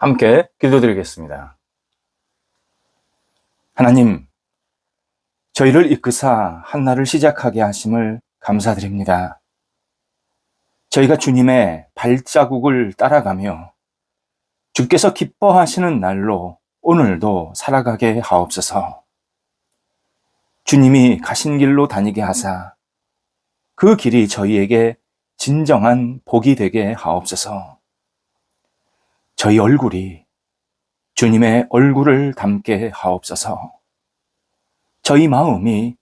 함께 기도드리겠습니다. 하나님, 저희를 이끄사 한날을 시작하게 하심을 감사드립니다. 저희가 주님의 발자국을 따라가며 주께서 기뻐하시는 날로 오늘도 살아가게 하옵소서. 주님이 가신 길로 다니게 하사 그 길이 저희에게 진정한 복이 되게 하옵소서. 저희 얼굴이 주님의 얼굴을 담게 하옵소서. 저희 마음이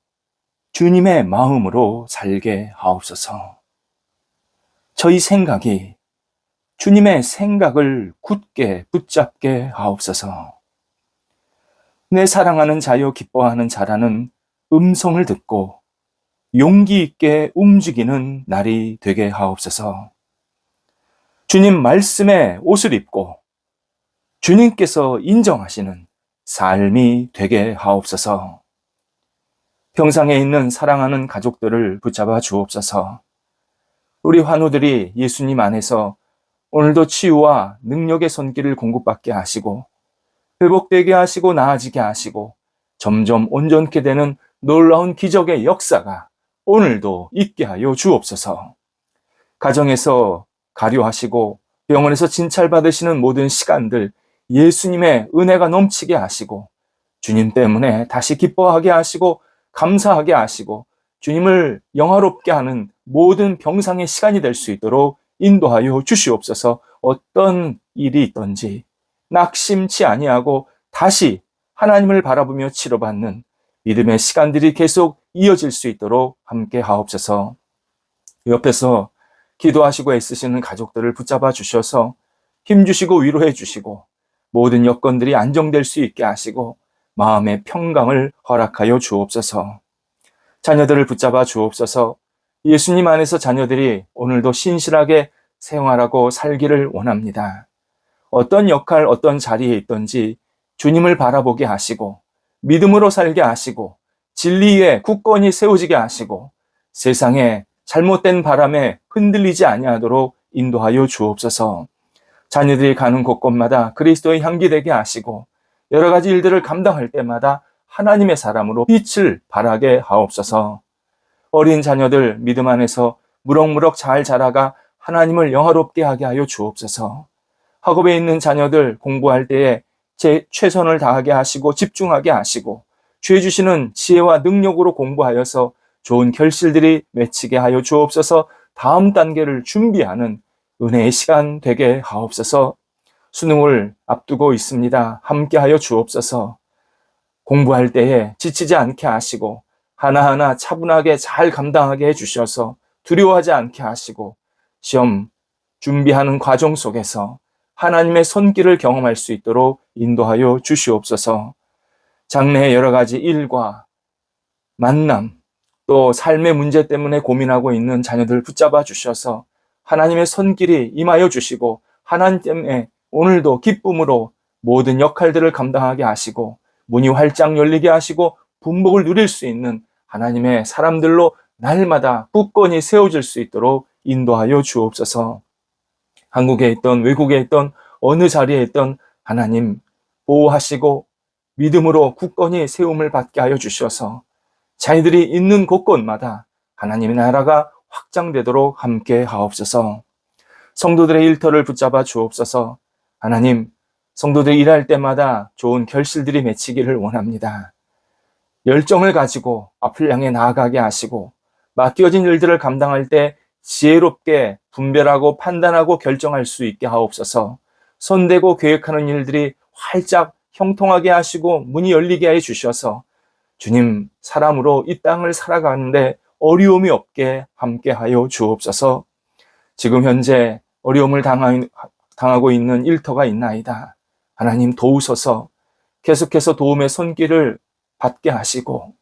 주님의 마음으로 살게 하옵소서. 저희 생각이 주님의 생각을 굳게 붙잡게 하옵소서. 내 사랑하는 자여 기뻐하는 자라는 음성을 듣고 용기 있게 움직이는 날이 되게 하옵소서. 주님 말씀에 옷을 입고 주님께서 인정하시는 삶이 되게 하옵소서. 평상에 있는 사랑하는 가족들을 붙잡아 주옵소서. 우리 환우들이 예수님 안에서 오늘도 치유와 능력의 손길을 공급받게 하시고 회복되게 하시고 나아지게 하시고 점점 온전케 되는 놀라운 기적의 역사가 오늘도 있게 하여 주옵소서. 가정에서 가료하시고 병원에서 진찰받으시는 모든 시간들 예수님의 은혜가 넘치게 하시고 주님 때문에 다시 기뻐하게 하시고 감사하게 하시고 주님을 영화롭게 하는 모든 병상의 시간이 될 수 있도록 인도하여 주시옵소서. 어떤 일이 있던지 낙심치 아니하고 다시 하나님을 바라보며 치료받는 믿음의 시간들이 계속 이어질 수 있도록 함께 하옵소서. 옆에서 기도하시고 애쓰시는 가족들을 붙잡아 주셔서 힘주시고 위로해 주시고 모든 여건들이 안정될 수 있게 하시고 마음의 평강을 허락하여 주옵소서. 자녀들을 붙잡아 주옵소서. 예수님 안에서 자녀들이 오늘도 신실하게 생활하고 살기를 원합니다. 어떤 역할, 어떤 자리에 있든지 주님을 바라보게 하시고 믿음으로 살게 하시고 진리에 굳건히 세워지게 하시고 세상에 잘못된 바람에 흔들리지 아니하도록 인도하여 주옵소서. 자녀들이 가는 곳곳마다 그리스도의 향기 되게 하시고 여러 가지 일들을 감당할 때마다 하나님의 사람으로 빛을 발하게 하옵소서. 어린 자녀들 믿음 안에서 무럭무럭 잘 자라가 하나님을 영화롭게 하게 하여 주옵소서. 학업에 있는 자녀들 공부할 때에 제 최선을 다하게 하시고 집중하게 하시고 주해 주시는 지혜와 능력으로 공부하여서 좋은 결실들이 맺히게 하여 주옵소서. 다음 단계를 준비하는 은혜의 시간 되게 하옵소서. 수능을 앞두고 있습니다. 함께 하여 주옵소서. 공부할 때에 지치지 않게 하시고 하나하나 차분하게 잘 감당하게 해주셔서 두려워하지 않게 하시고 시험 준비하는 과정 속에서 하나님의 손길을 경험할 수 있도록 인도하여 주시옵소서. 장래의 여러 가지 일과 만남, 또 삶의 문제 때문에 고민하고 있는 자녀들 붙잡아 주셔서 하나님의 손길이 임하여 주시고 하나님 때문에 오늘도 기쁨으로 모든 역할들을 감당하게 하시고 문이 활짝 열리게 하시고 분복을 누릴 수 있는 하나님의 사람들로 날마다 굳건히 세워질 수 있도록 인도하여 주옵소서. 한국에 있던 외국에 있던 어느 자리에 있던 하나님 보호하시고 믿음으로 굳건히 세움을 받게 하여 주셔서 자기들이 있는 곳곳마다 하나님의 나라가 확장되도록 함께 하옵소서. 성도들의 일터를 붙잡아 주옵소서. 하나님, 성도들이 일할 때마다 좋은 결실들이 맺히기를 원합니다. 열정을 가지고 앞을 향해 나아가게 하시고 맡겨진 일들을 감당할 때 지혜롭게 분별하고 판단하고 결정할 수 있게 하옵소서. 손대고 계획하는 일들이 활짝 형통하게 하시고 문이 열리게 해 주셔서 주님 사람으로 이 땅을 살아가는데 어려움이 없게 함께하여 주옵소서. 지금 현재 어려움을 당하고 있는 일터가 있나이다. 하나님 도우소서 계속해서 도움의 손길을 받게 하시고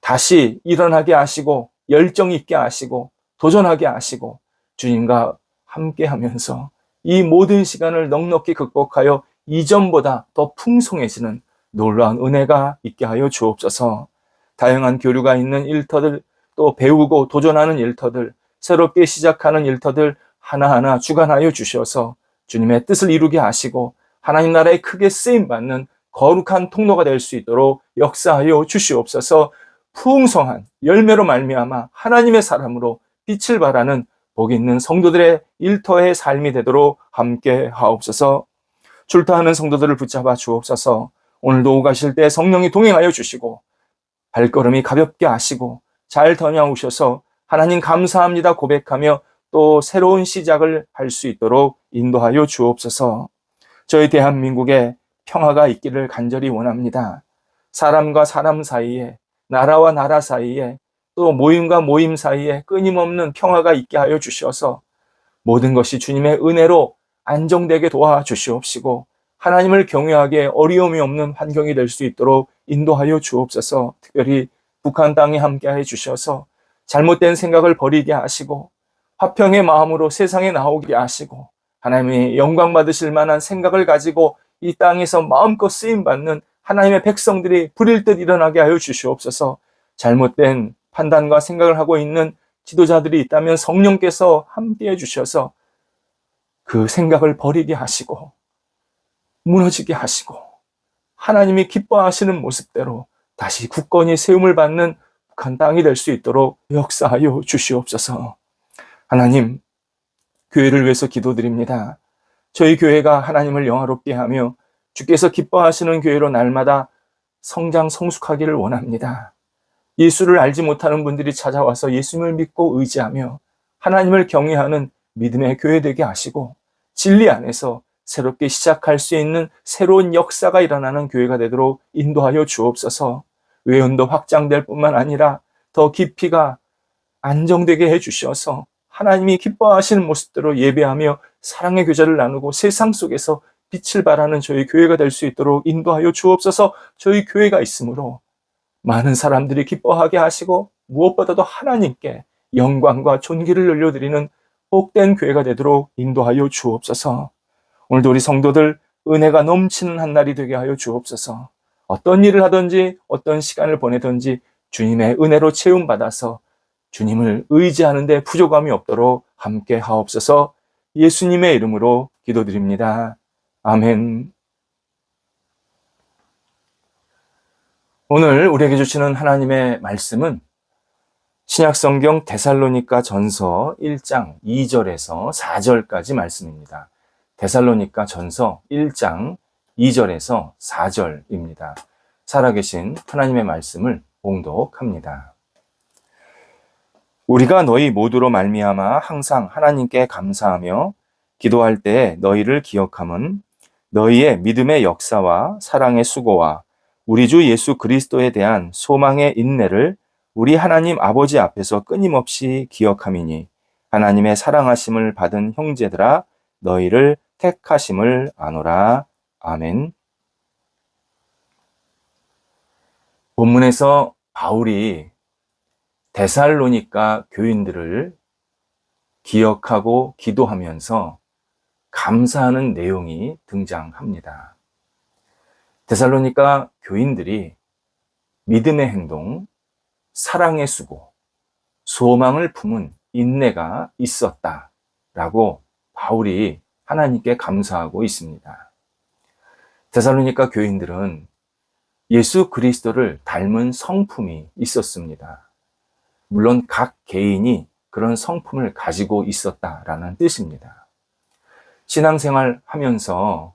다시 일어나게 하시고 열정 있게 하시고 도전하게 하시고 주님과 함께 하면서 이 모든 시간을 넉넉히 극복하여 이전보다 더 풍성해지는 놀라운 은혜가 있게 하여 주옵소서. 다양한 교류가 있는 일터들, 또 배우고 도전하는 일터들, 새롭게 시작하는 일터들 하나하나 주관하여 주셔서 주님의 뜻을 이루게 하시고 하나님 나라에 크게 쓰임 받는 거룩한 통로가 될 수 있도록 역사하여 주시옵소서. 풍성한 열매로 말미암아 하나님의 사람으로 빛을 발하는 복 있는 성도들의 일터의 삶이 되도록 함께 하옵소서. 출타하는 성도들을 붙잡아 주옵소서. 오늘도 오가실 때 성령이 동행하여 주시고 발걸음이 가볍게 하시고 잘 다녀오셔서 하나님 감사합니다 고백하며 또 새로운 시작을 할 수 있도록 인도하여 주옵소서. 저희 대한민국에 평화가 있기를 간절히 원합니다. 사람과 사람 사이에, 나라와 나라 사이에, 또 모임과 모임 사이에 끊임없는 평화가 있게 하여 주셔서 모든 것이 주님의 은혜로 안정되게 도와주시옵시고 하나님을 경외하게 어려움이 없는 환경이 될 수 있도록 인도하여 주옵소서 특별히 북한 땅에 함께해 주셔서 잘못된 생각을 버리게 하시고 화평의 마음으로 세상에 나오게 하시고 하나님의 영광 받으실 만한 생각을 가지고 이 땅에서 마음껏 쓰임 받는 하나님의 백성들이 불일 듯 일어나게 하여 주시옵소서. 잘못된 판단과 생각을 하고 있는 지도자들이 있다면 성령께서 함께해 주셔서 그 생각을 버리게 하시고 무너지게 하시고 하나님이 기뻐하시는 모습대로 다시 굳건히 세움을 받는 북한 땅이 될 수 있도록 역사하여 주시옵소서. 하나님, 교회를 위해서 기도드립니다. 저희 교회가 하나님을 영화롭게 하며 주께서 기뻐하시는 교회로 날마다 성장 성숙하기를 원합니다. 예수를 알지 못하는 분들이 찾아와서 예수님을 믿고 의지하며 하나님을 경외하는 믿음의 교회 되게 하시고 진리 안에서 새롭게 시작할 수 있는 새로운 역사가 일어나는 교회가 되도록 인도하여 주옵소서. 외연도 확장될 뿐만 아니라 더 깊이가 안정되게 해 주셔서 하나님이 기뻐하시는 모습대로 예배하며 사랑의 교제를 나누고 세상 속에서 빛을 발하는 저희 교회가 될 수 있도록 인도하여 주옵소서 저희 교회가 있으므로 많은 사람들이 기뻐하게 하시고 무엇보다도 하나님께 영광과 존귀를 올려드리는 복된 교회가 되도록 인도하여 주옵소서 오늘도 우리 성도들 은혜가 넘치는 한 날이 되게 하여 주옵소서 어떤 일을 하든지 어떤 시간을 보내든지 주님의 은혜로 채움받아서 주님을 의지하는데 부족함이 없도록 함께 하옵소서 예수님의 이름으로 기도드립니다. 아멘. 오늘 우리에게 주시는 하나님의 말씀은 신약성경 데살로니가 전서 1장 2절에서 4절까지 말씀입니다. 데살로니가 전서 1장 2절에서 4절입니다. 살아계신 하나님의 말씀을 봉독합니다. 우리가 너희 모두로 말미암아 항상 하나님께 감사하며 기도할 때 너희를 기억함은 너희의 믿음의 역사와 사랑의 수고와 우리 주 예수 그리스도에 대한 소망의 인내를 우리 하나님 아버지 앞에서 끊임없이 기억함이니 하나님의 사랑하심을 받은 형제들아 너희를 택하심을 아노라. 아멘. 본문에서 바울이 데살로니까 교인들을 기억하고 기도하면서 감사하는 내용이 등장합니다. 데살로니까 교인들이 믿음의 행동, 사랑의 수고, 소망을 품은 인내가 있었다라고 바울이 하나님께 감사하고 있습니다. 데살로니까 교인들은 예수 그리스도를 닮은 성품이 있었습니다. 물론 각 개인이 그런 성품을 가지고 있었다라는 뜻입니다. 신앙생활 하면서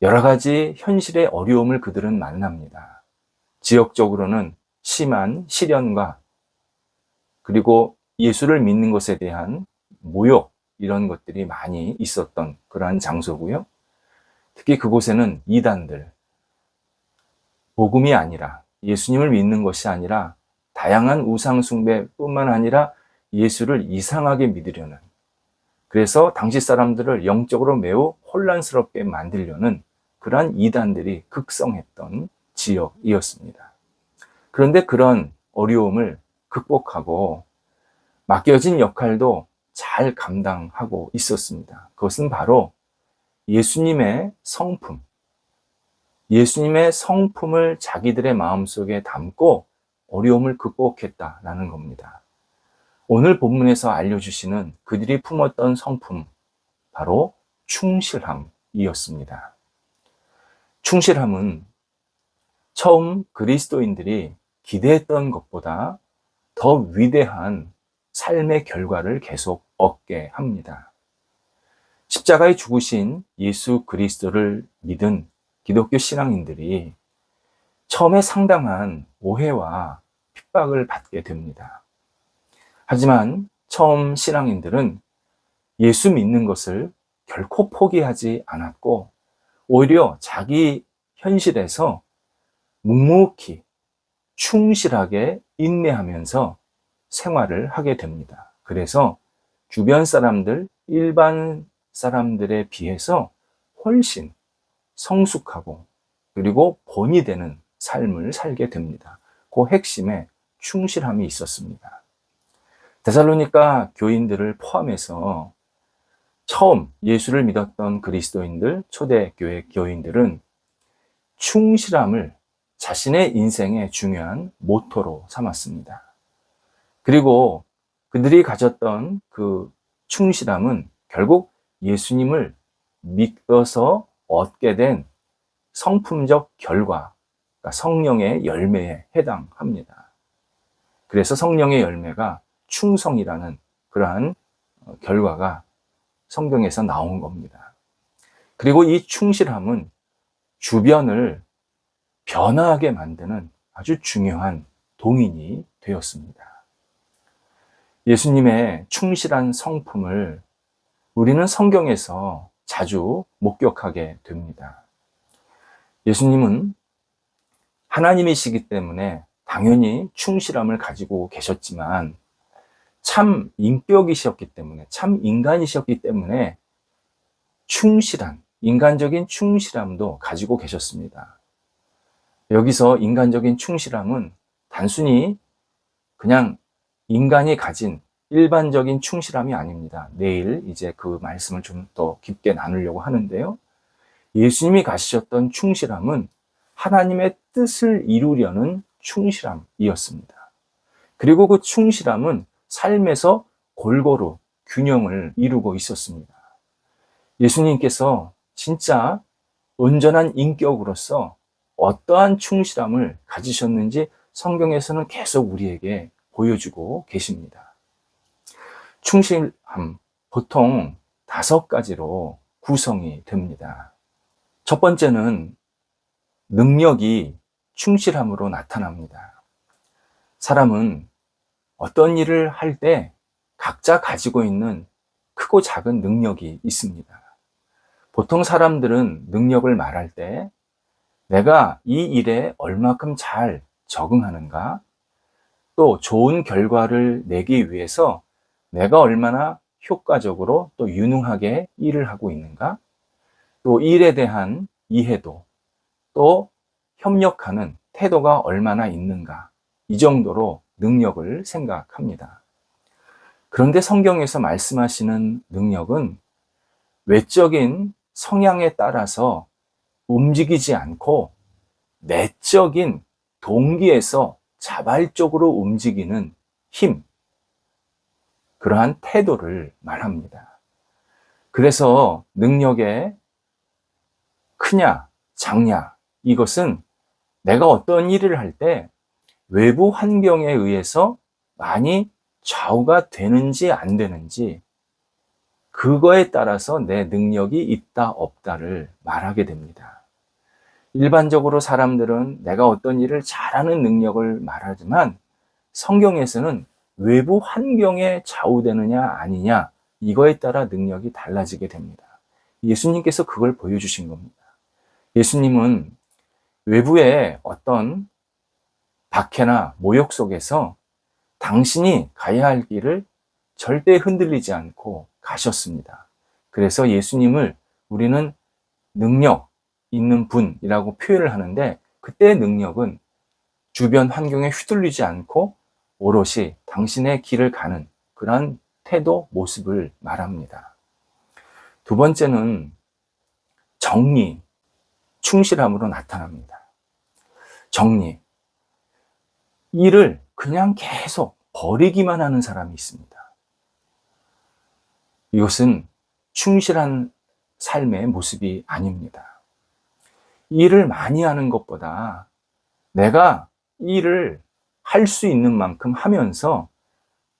여러 가지 현실의 어려움을 그들은 만납니다. 지역적으로는 심한 시련과 그리고 예수를 믿는 것에 대한 모욕, 이런 것들이 많이 있었던 그러한 장소고요. 특히 그곳에는 이단들, 복음이 아니라 예수님을 믿는 것이 아니라 다양한 우상숭배뿐만 아니라 예수를 이상하게 믿으려는 그래서 당시 사람들을 영적으로 매우 혼란스럽게 만들려는 그러한 이단들이 극성했던 지역이었습니다. 그런데 그런 어려움을 극복하고 맡겨진 역할도 잘 감당하고 있었습니다. 그것은 바로 예수님의 성품, 예수님의 성품을 자기들의 마음속에 담고 어려움을 극복했다라는 겁니다. 오늘 본문에서 알려주시는 그들이 품었던 성품, 바로 충실함이었습니다. 충실함은 처음 그리스도인들이 기대했던 것보다 더 위대한 삶의 결과를 계속 얻게 합니다. 십자가에 죽으신 예수 그리스도를 믿은 기독교 신앙인들이 처음에 상당한 오해와 핍박을 받게 됩니다. 하지만 처음 신앙인들은 예수 믿는 것을 결코 포기하지 않았고 오히려 자기 현실에서 묵묵히 충실하게 인내하면서 생활을 하게 됩니다. 그래서 주변 사람들, 일반 사람들에 비해서 훨씬 성숙하고 그리고 본이 되는 삶을 살게 됩니다. 그 핵심에 충실함이 있었습니다. 데살로니카 교인들을 포함해서 처음 예수를 믿었던 그리스도인들, 초대교회 교인들은 충실함을 자신의 인생의 중요한 모토로 삼았습니다. 그리고 그들이 가졌던 그 충실함은 결국 예수님을 믿어서 얻게 된 성품적 결과, 그러니까 성령의 열매에 해당합니다. 그래서 성령의 열매가 충성이라는 그러한 어, 결과가 성경에서 나온 겁니다. 그리고 이 충실함은 주변을 변화하게 만드는 아주 중요한 동인이 되었습니다. 예수님의 충실한 성품을 우리는 성경에서 자주 목격하게 됩니다. 예수님은 하나님이시기 때문에 당연히 충실함을 가지고 계셨지만 참 인격이셨기 때문에 참 인간이셨기 때문에 충실한 인간적인 충실함도 가지고 계셨습니다. 여기서 인간적인 충실함은 단순히 그냥 인간이 가진 일반적인 충실함이 아닙니다. 내일 이제 그 말씀을 좀 더 깊게 나누려고 하는데요. 예수님이 가시셨던 충실함은 하나님의 뜻을 이루려는 충실함이었습니다. 그리고 그 충실함은 삶에서 골고루 균형을 이루고 있었습니다. 예수님께서 진짜 온전한 인격으로서 어떠한 충실함을 가지셨는지 성경에서는 계속 우리에게 보여주고 계십니다. 충실함, 보통 다섯 가지로 구성이 됩니다. 첫 번째는 능력이 충실함으로 나타납니다. 사람은 어떤 일을 할 때 각자 가지고 있는 크고 작은 능력이 있습니다. 보통 사람들은 능력을 말할 때 내가 이 일에 얼마큼 잘 적응하는가, 또 좋은 결과를 내기 위해서 내가 얼마나 효과적으로 또 유능하게 일을 하고 있는가, 또 일에 대한 이해도, 또 협력하는 태도가 얼마나 있는가, 이 정도로 능력을 생각합니다. 그런데 성경에서 말씀하시는 능력은 외적인 성향에 따라서 움직이지 않고 내적인 동기에서 자발적으로 움직이는 힘, 그러한 태도를 말합니다. 그래서 능력의 크냐, 작냐, 이것은 내가 어떤 일을 할 때 외부 환경에 의해서 많이 좌우가 되는지 안 되는지 그거에 따라서 내 능력이 있다 없다를 말하게 됩니다. 일반적으로 사람들은 내가 어떤 일을 잘하는 능력을 말하지만 성경에서는 외부 환경에 좌우되느냐 아니냐 이거에 따라 능력이 달라지게 됩니다. 예수님께서 그걸 보여주신 겁니다. 예수님은 외부의 어떤 박해나 모욕 속에서 당신이 가야 할 길을 절대 흔들리지 않고 가셨습니다. 그래서 예수님을 우리는 능력, 있는 분이라고 표현을 하는데 그때의 능력은 주변 환경에 휘둘리지 않고 오롯이 당신의 길을 가는 그러한 태도, 모습을 말합니다. 두 번째는 정리, 충실함으로 나타납니다. 정리. 일을 그냥 계속 버리기만 하는 사람이 있습니다. 이것은 충실한 삶의 모습이 아닙니다. 일을 많이 하는 것보다 내가 일을 할 수 있는 만큼 하면서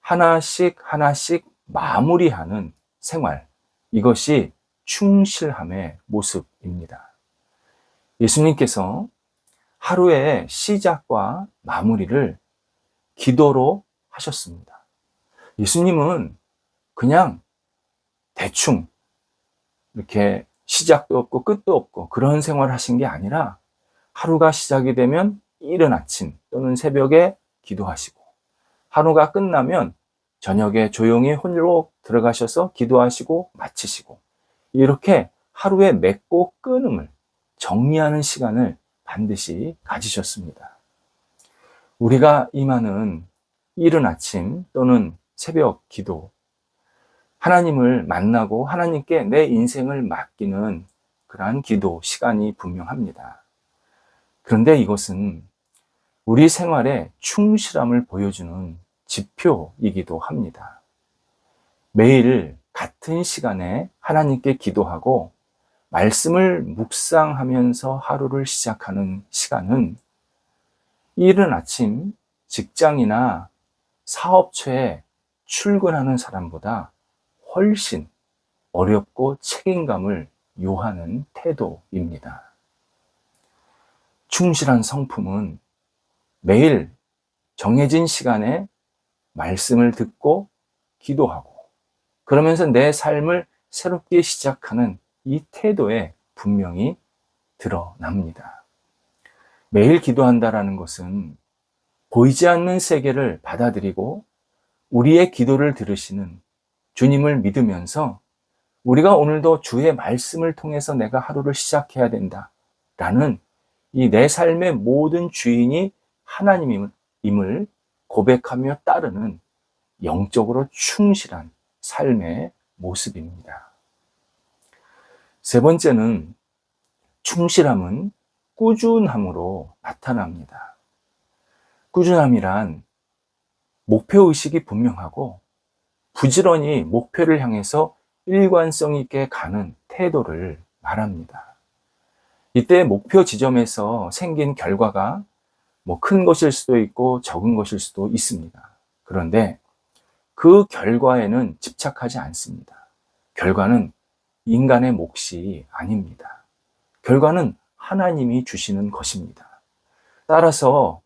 하나씩 하나씩 마무리하는 생활. 이것이 충실함의 모습입니다. 예수님께서 하루의 시작과 마무리를 기도로 하셨습니다. 예수님은 그냥 대충 이렇게 시작도 없고 끝도 없고 그런 생활을 하신 게 아니라 하루가 시작이 되면 이른 아침 또는 새벽에 기도하시고 하루가 끝나면 저녁에 조용히 홀로 들어가셔서 기도하시고 마치시고 이렇게 하루의 맺고 끊음을 정리하는 시간을 반드시 가지셨습니다. 우리가 임하는 이른 아침 또는 새벽 기도, 하나님을 만나고 하나님께 내 인생을 맡기는 그러한 기도 시간이 분명합니다. 그런데 이것은 우리 생활에 충실함을 보여주는 지표이기도 합니다. 매일 같은 시간에 하나님께 기도하고 말씀을 묵상하면서 하루를 시작하는 시간은 이른 아침 직장이나 사업처에 출근하는 사람보다 훨씬 어렵고 책임감을 요하는 태도입니다. 충실한 성품은 매일 정해진 시간에 말씀을 듣고 기도하고 그러면서 내 삶을 새롭게 시작하는 이 태도에 분명히 드러납니다. 매일 기도한다라는 것은 보이지 않는 세계를 받아들이고 우리의 기도를 들으시는 주님을 믿으면서 우리가 오늘도 주의 말씀을 통해서 내가 하루를 시작해야 된다. 라는 이 내 삶의 모든 주인이 하나님임을 고백하며 따르는 영적으로 충실한 삶의 모습입니다. 세 번째는 충실함은 꾸준함으로 나타납니다. 꾸준함이란 목표 의식이 분명하고 부지런히 목표를 향해서 일관성 있게 가는 태도를 말합니다. 이때 목표 지점에서 생긴 결과가 뭐 큰 것일 수도 있고 적은 것일 수도 있습니다. 그런데 그 결과에는 집착하지 않습니다. 결과는 인간의 몫이 아닙니다. 결과는 하나님이 주시는 것입니다. 따라서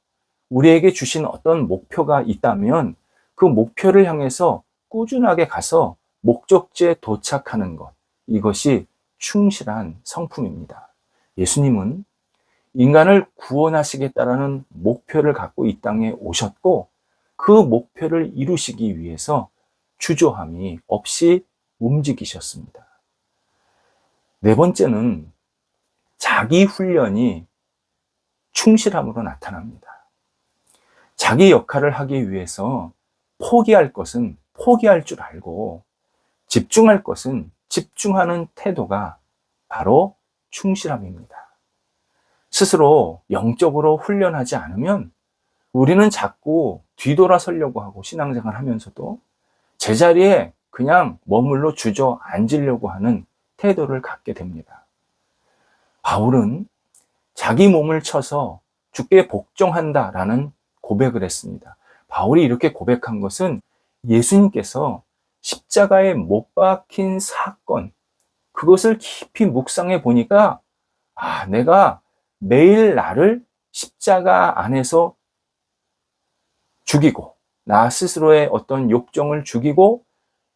우리에게 주신 어떤 목표가 있다면 그 목표를 향해서 꾸준하게 가서 목적지에 도착하는 것. 이것이 충실한 성품입니다. 예수님은 인간을 구원하시겠다라는 목표를 갖고 이 땅에 오셨고 그 목표를 이루시기 위해서 주저함이 없이 움직이셨습니다. 네 번째는 자기 훈련이 충실함으로 나타납니다. 자기 역할을 하기 위해서 포기할 것은 포기할 줄 알고 집중할 것은 집중하는 태도가 바로 충실함입니다. 스스로 영적으로 훈련하지 않으면 우리는 자꾸 뒤돌아서려고 하고 신앙생활 하면서도 제자리에 그냥 머물러 주저앉으려고 하는 태도를 갖게 됩니다. 바울은 자기 몸을 쳐서 죽게 복종한다라는 고백을 했습니다. 바울이 이렇게 고백한 것은 예수님께서 십자가에 못 박힌 사건, 그것을 깊이 묵상해 보니까, 아, 내가 매일 나를 십자가 안에서 죽이고, 나 스스로의 어떤 욕정을 죽이고,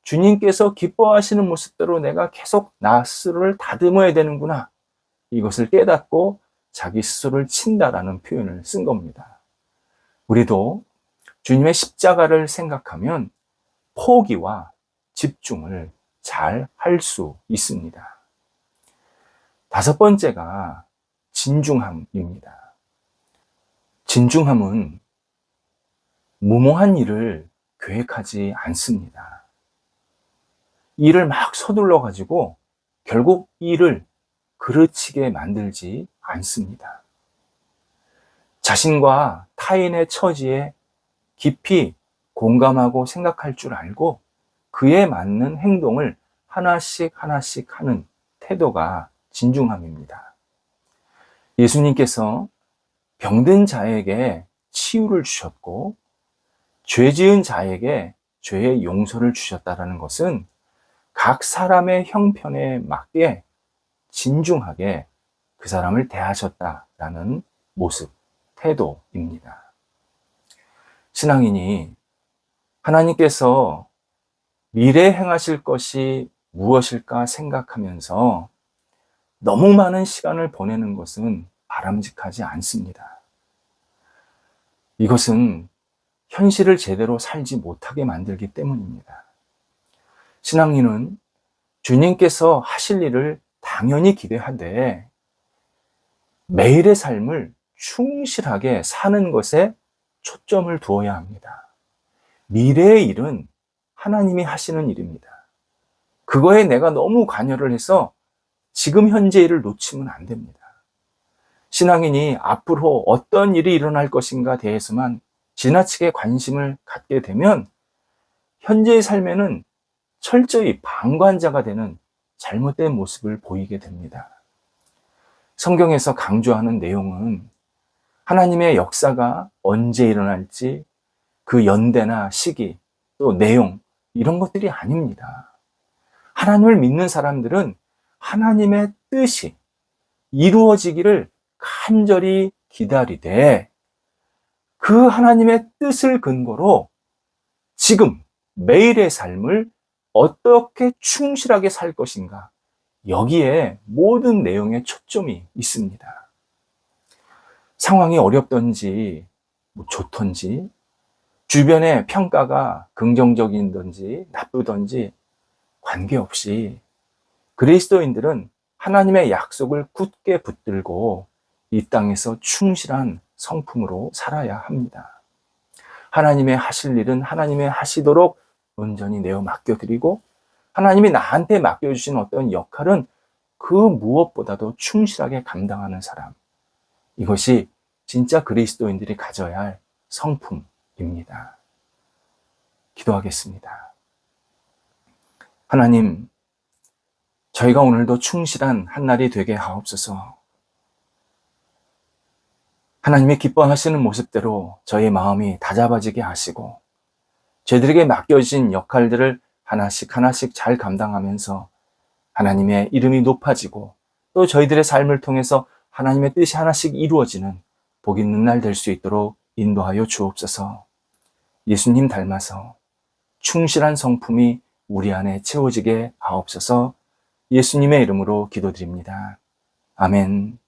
주님께서 기뻐하시는 모습대로 내가 계속 나 스스로를 다듬어야 되는구나. 이것을 깨닫고 자기 스스로를 친다라는 표현을 쓴 겁니다. 우리도 주님의 십자가를 생각하면 포기와 집중을 잘 할 수 있습니다. 다섯 번째가 진중함입니다. 진중함은 무모한 일을 계획하지 않습니다. 일을 막 서둘러 가지고 결국 일을 그르치게 만들지 않습니다. 자신과 타인의 처지에 깊이 공감하고 생각할 줄 알고 그에 맞는 행동을 하나씩 하나씩 하는 태도가 진중함입니다. 예수님께서 병든 자에게 치유를 주셨고 죄 지은 자에게 죄의 용서를 주셨다라는 것은 각 사람의 형편에 맞게 진중하게 그 사람을 대하셨다라는 모습, 태도입니다. 신앙인이 하나님께서 미래 행하실 것이 무엇일까 생각하면서 너무 많은 시간을 보내는 것은 바람직하지 않습니다. 이것은 현실을 제대로 살지 못하게 만들기 때문입니다. 신앙인은 주님께서 하실 일을 당연히 기대하되 매일의 삶을 충실하게 사는 것에 초점을 두어야 합니다. 미래의 일은 하나님이 하시는 일입니다. 그거에 내가 너무 관여를 해서 지금 현재 일을 놓치면 안 됩니다. 신앙인이 앞으로 어떤 일이 일어날 것인가 대해서만 지나치게 관심을 갖게 되면 현재의 삶에는 철저히 방관자가 되는 잘못된 모습을 보이게 됩니다. 성경에서 강조하는 내용은 하나님의 역사가 언제 일어날지 그 연대나 시기 또 내용 이런 것들이 아닙니다. 하나님을 믿는 사람들은 하나님의 뜻이 이루어지기를 간절히 기다리되 그 하나님의 뜻을 근거로 지금 매일의 삶을 어떻게 충실하게 살 것인가 여기에 모든 내용의 초점이 있습니다. 상황이 어렵던지 뭐 좋던지 주변의 평가가 긍정적인던지 나쁘던지 관계없이 그리스도인들은 하나님의 약속을 굳게 붙들고 이 땅에서 충실한 성품으로 살아야 합니다. 하나님의 하실 일은 하나님의 하시도록 온전히 내어 맡겨드리고 하나님이 나한테 맡겨주신 어떤 역할은 그 무엇보다도 충실하게 감당하는 사람. 이것이 진짜 그리스도인들이 가져야 할 성품 입니다. 기도하겠습니다. 하나님, 저희가 오늘도 충실한 한 날이 되게 하옵소서. 하나님의 기뻐하시는 모습대로 저희 마음이 다잡아지게 하시고, 저희들에게 맡겨진 역할들을 하나씩 하나씩 잘 감당하면서 하나님의 이름이 높아지고 또 저희들의 삶을 통해서 하나님의 뜻이 하나씩 이루어지는 복 있는 날 될 수 있도록 인도하여 주옵소서. 예수님 닮아서 충실한 성품이 우리 안에 채워지게 하옵소서 예수님의 이름으로 기도드립니다. 아멘.